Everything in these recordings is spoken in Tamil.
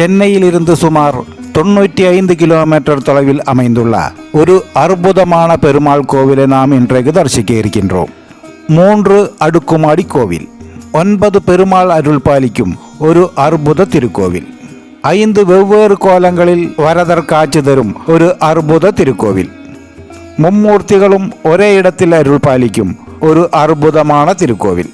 சென்னையிலிருந்து சுமார் தொண்ணூற்றி ஐந்து கிலோமீட்டர் தொலைவில் அமைந்துள்ள ஒரு அற்புதமான பெருமாள் கோவிலை நாம் இன்றைக்கு தரிசிக்க இருக்கின்றோம். மூன்று அடுக்குமாடி கோவில் ஒன்பது பெருமாள் அருள் பாலிக்கும் ஒரு அற்புத திருக்கோவில் ஐந்து வெவ்வேறு கோலங்களில் வரதர் காட்சி தரும் ஒரு அற்புத திருக்கோவில். மும்மூர்த்திகளும் ஒரே இடத்தில் அருள் பாலிக்கும் ஒரு அற்புதமான திருக்கோவில்.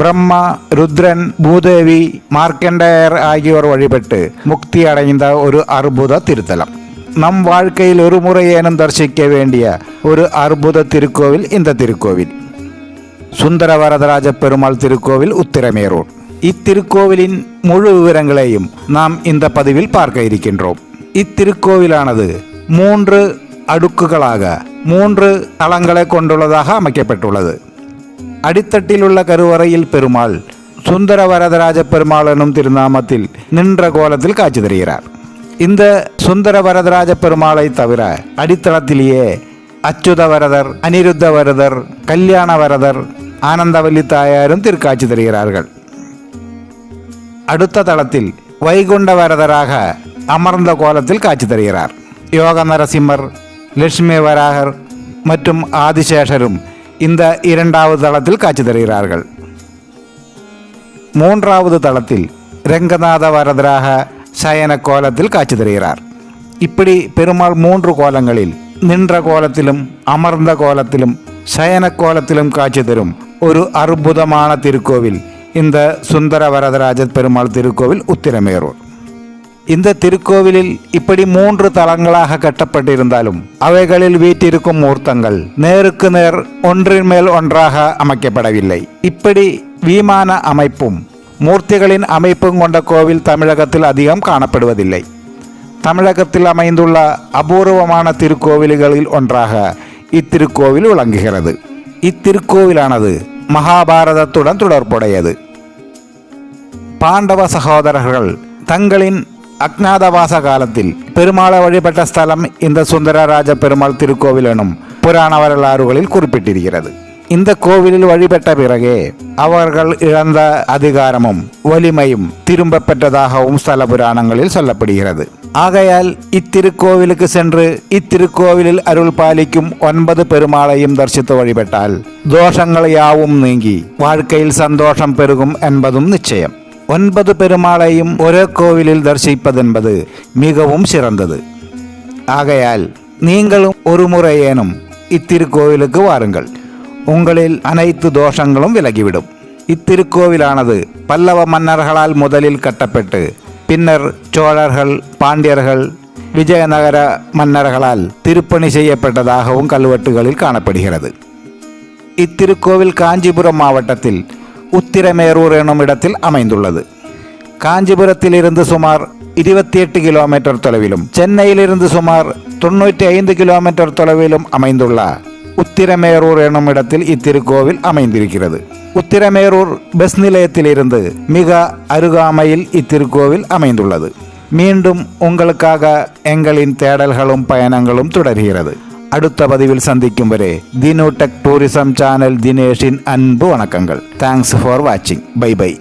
பிரம்மா ருத்ரன் பூதேவி மார்க்கண்டேயர் ஆகியோர் வழிபட்டு முக்தி அடைந்த ஒரு அற்புத திருத்தலம். நம் வாழ்க்கையில் ஒரு முறையேனும் தரிசிக்க வேண்டிய ஒரு அற்புத திருக்கோவில் இந்த திருக்கோவில். சுந்தர வரதராஜ பெருமாள் திருக்கோவில் உத்திரமேரூர். இத்திருக்கோவிலின் முழு விவரங்களையும் நாம் இந்த பதிவில் பார்க்க இருக்கின்றோம். இத்திருக்கோவிலானது மூன்று அடுக்குகளாக மூன்று தளங்களை கொண்டுள்ளதாக அமைக்கப்பட்டுள்ளது. அடித்தட்டில் உள்ள கருவறையில் பெருமாள் சுந்தர வரதராஜ பெருமாள் எனும் திருநாமத்தில் நின்ற கோலத்தில் காட்சி தருகிறார். இந்த சுந்தர வரதராஜ பெருமாளை தவிர அடித்தளத்திலேயே அச்சுத வரதர் அனிருத்த வரதர் கல்யாண வரதர் ஆனந்தவல்லி தாயாரும் திருக்காட்சி தருகிறார்கள். அடுத்த தளத்தில் வைகுண்ட வரதராக அமர்ந்த கோலத்தில் காட்சி தருகிறார். யோக நரசிம்மர் லட்சுமி வராகர் மற்றும் ஆதிசேஷரும் இந்த இரண்டாவது தளத்தில் காட்சி தருகிறார்கள். மூன்றாவது தளத்தில் ரங்கநாத வரதராக சயன கோலத்தில் காட்சி தருகிறார். இப்படி பெருமாள் மூன்று கோலங்களில் நின்ற கோலத்திலும் அமர்ந்த கோலத்திலும் சயன கோலத்திலும் காட்சி தரும் ஒரு அற்புதமான திருக்கோவில். இந்த சுந்தர வரதராஜ பெருமாள் திருக்கோவில் உத்திரமேரூர். இந்த திருக்கோவிலில் இப்படி மூன்று தளங்களாக கட்டப்பட்டிருந்தாலும் அவைகளில் வீற்றிருக்கும் மூர்த்தங்கள் நேருக்கு நேர் ஒன்றின் மேல் ஒன்றாக அமைக்கப்படவில்லை. இப்படி விமான அமைப்பும் மூர்த்திகளின் அமைப்பும் கொண்ட கோவில் தமிழகத்தில் அதிகம் காணப்படுவதில்லை. தமிழகத்தில் அமைந்துள்ள அபூர்வமான திருக்கோவில்களில் ஒன்றாக இத்திருக்கோவில் விளங்குகிறது. இத்திருக்கோவிலானது மகாபாரதத்துடன் தொடர்புடையது. பாண்டவ சகோதரர்கள் தங்களின் அக்ஞாதவாச காலத்தில் பெருமாளை வழிபட்ட ஸ்தலம் இந்த சுந்தரராஜ பெருமாள் திருக்கோவில் எனும் புராண வரலாறுகளில் குறிப்பிட்டிருக்கிறது. இந்த கோவிலில் வழிபட்ட பிறகே அவர்கள் இழந்த அதிகாரமும் வலிமையும் திரும்ப பெற்றதாகவும் ஸ்தல புராணங்களில் சொல்லப்படுகிறது. ஆகையால் இத்திருக்கோவிலுக்கு சென்று இத்திருக்கோவிலில் அருள் பாலிக்கும் ஒன்பது பெருமாளையும் தரிசித்து வழிபட்டால் தோஷங்கள் யாவும் நீங்கி வாழ்க்கையில் சந்தோஷம் பெருகும் என்பதும் நிச்சயம். ஒன்பது பெருமாளையும் ஒரே கோவிலில் தரிசிப்பதென்பது மிகவும் சிறந்தது. ஆகையால் நீங்களும் ஒரு முறையேனும் இத்திருக்கோவிலுக்கு வாருங்கள். உங்களில் அனைத்து தோஷங்களும் விலகிவிடும். இத்திருக்கோவிலானது பல்லவ மன்னர்களால் முதலில் கட்டப்பட்டு பின்னர் சோழர்கள் பாண்டியர்கள் விஜயநகர மன்னர்களால் திருப்பணி செய்யப்பட்டதாகவும் கல்வெட்டுகளில் காணப்படுகிறது. இத்திருக்கோவில் காஞ்சிபுரம் மாவட்டத்தில் உத்திரமேரூர் எனும் இடத்தில் அமைந்துள்ளது. காஞ்சிபுரத்திலிருந்து சுமார் இருபத்தி எட்டு கிலோமீட்டர் தொலைவிலும் சென்னையிலிருந்து சுமார் தொண்ணூற்றி ஐந்து கிலோமீட்டர் தொலைவிலும் அமைந்துள்ள உத்திரமேரூர் எனும் இடத்தில் இத்திருக்கோவில் அமைந்திருக்கிறது. உத்திரமேரூர் பஸ் நிலையத்திலிருந்து மிக அருகாமையில் இத்திருக்கோவில் அமைந்துள்ளது. மீண்டும் உங்களுக்காக எங்களின் தேடல்களும் பயணங்களும் தொடர்கிறது. അടുത്ത പതിവിൽ സന്ധിക്കും വരെ ദിനോ ടെക് ടൂറിസം ചാനൽ ദിനേഷിൻ അൻപ് വണക്കങ്ങൾ. Thanks for watching. Bye bye.